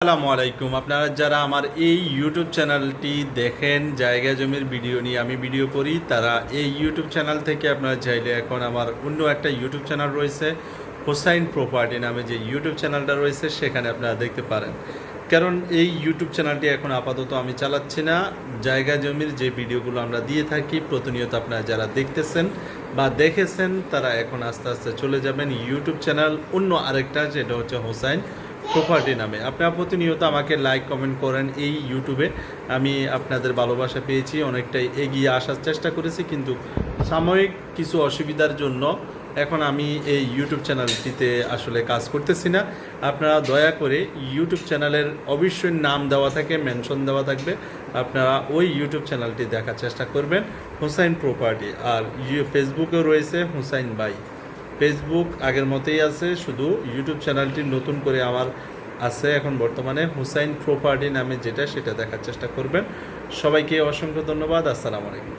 আসসালামু আলাইকুম। আপনারা যারা আমার এই ইউটিউব চ্যানেলটি দেখেন, জায়গা জমির ভিডিও নিয়ে আমি ভিডিও করি, তারা এই ইউটিউব চ্যানেল থেকে আপনারা চাইলে এখন আমার অন্য একটা ইউটিউব চ্যানেল রয়েছে, হোসাইন প্রপার্টি নামে যে ইউটিউব চ্যানেলটা রয়েছে, সেখানে আপনারা দেখতে পারেন। কারণ এই ইউটিউব চ্যানেলটি এখন আপাতত আমি চালাচ্ছি না। জায়গা জমির যে ভিডিওগুলো আমরা দিয়ে থাকি, প্রতিনিয়ত আপনারা যারা দেখতেছেন বা দেখেছেন, তারা এখন আস্তে আস্তে চলে যাবেন। ইউটিউব চ্যানেল অন্য আরেকটা, যেটা হচ্ছে হোসাইন। প্রপার্টি নামে। আপনারা প্রতিনিয়ত আমাকে লাইক কমেন্ট করেন এই ইউটিউবে আমি আপনাদের ভালোবাসা পেয়েছি, অনেকটাই এগিয়ে আসার চেষ্টা করেছি, কিন্তু সাময়িক কিছু অসুবিধার জন্য এখন আমি এই ইউটিউব চ্যানেলটিতে আসলে কাজ করতেছি না। আপনারা দয়া করে ইউটিউব চ্যানেলের অবশ্যই নাম দেওয়া থাকে মেনশন দেওয়া থাকবে। আপনারা ওই ইউটিউব চ্যানেলটি দেখার চেষ্টা করবেন, হুসাইন প্রপার্টি আর ইউ- ফেসবুকেও রয়েছে হুসাইন বাই ফেসবুক আগের মতোই আছে, শুধু ইউটিউব চ্যানেলটি নতুন করে আমার আছে এখন বর্তমানে হুসাইন প্রপার্টি নামে যেটা, সেটা দেখার চেষ্টা করবেন। সবাইকে অসংখ্য ধন্যবাদ, আসসালামু আলাইকুম।